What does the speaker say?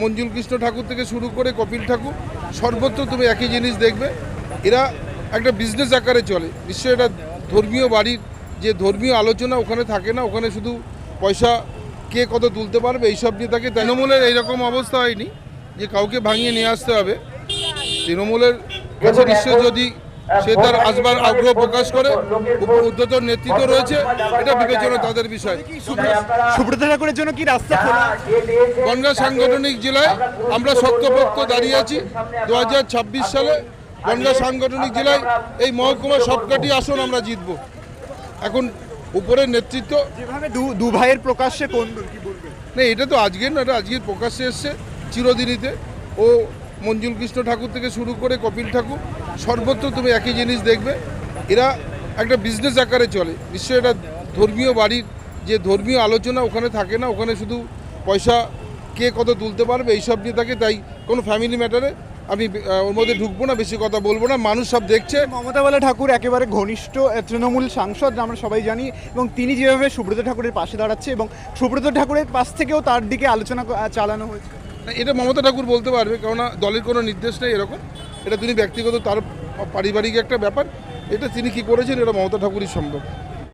মঞ্জুল কৃষ্ণ ঠাকুর থেকে শুরু করে কপিল ঠাকুর, সর্বত্র তুমি একই জিনিস দেখবে। এরা একটা বিজনেস আকারে চলে। নিশ্চয়ই এটা ধর্মীয় বাড়ির যে ধর্মীয় আলোচনা ওখানে থাকে না, ওখানে শুধু পয়সা কে কত তুলতে পারবে, এইসব নিয়ে থাকে তৃণমূলের এইরকম অবস্থা হয়নি যে কাউকে ভাঙিয়ে নিয়ে আসতে হবে। তৃণমূলের কাছে নিশ্চয়ই যদি সে তার আসবার আগ্রহ প্রকাশ করে উদ্ধতর নেতৃত্ব রয়েছে এটা বিবেচনা তাদের বিষয়। সুব্রত ঠাকুরের জন্য কি রাস্তা খোলা? বনগাঁ সাংগঠনিক জেলায় আমরা শক্তপোক্ত দাঁড়িয়ে আছি। দু সালে বনগাঁ সাংগঠনিক জেলায় এই মহকুমার সবকটি আসন আমরা জিতব। এখন উপরের নেতৃত্ব যেভাবে দু ভাইয়ের প্রকাশ্যে কোন না এটা তো আজকের না এটা আজকের প্রকাশ্যে এসছে চিরদিনীতে। ও মঞ্জুল কৃষ্ণ ঠাকুর থেকে শুরু করে কপিল ঠাকুর সর্বত্র তুমি একই জিনিস দেখবে। এরা একটা বিজনেস আকারে চলে। নিশ্চয়ই এটা ধর্মীয় বাড়ির যে ধর্মীয় আলোচনা ওখানে থাকে না ওখানে শুধু পয়সা কে কত তুলতে পারবে এইসব নিয়ে থাকে তাই কোনো ফ্যামিলি ম্যাটারে আমি ওর মধ্যে ঢুকবো না বেশি কথা বলব না মানুষ সব দেখছে। মমতা বালা ঠাকুর একেবারে ঘনিষ্ঠ তৃণমূল সাংসদ আমরা সবাই জানি এবং তিনি যেভাবে সুব্রত ঠাকুরের পাশে দাঁড়াচ্ছে এবং সুব্রত ঠাকুরের পাশ থেকেও তার দিকে আলোচনা চালানো হয়েছে। এটা মমতা ঠাকুর বলতে পারবে কেননা দলের কোনো নির্দেশ নেই এরকম। এটা তিনি ব্যক্তিগত, তার পারিবারিক একটা ব্যাপার। এটা তিনি কি করেছেন? এটা মমতা ঠাকুরই সম্ভব।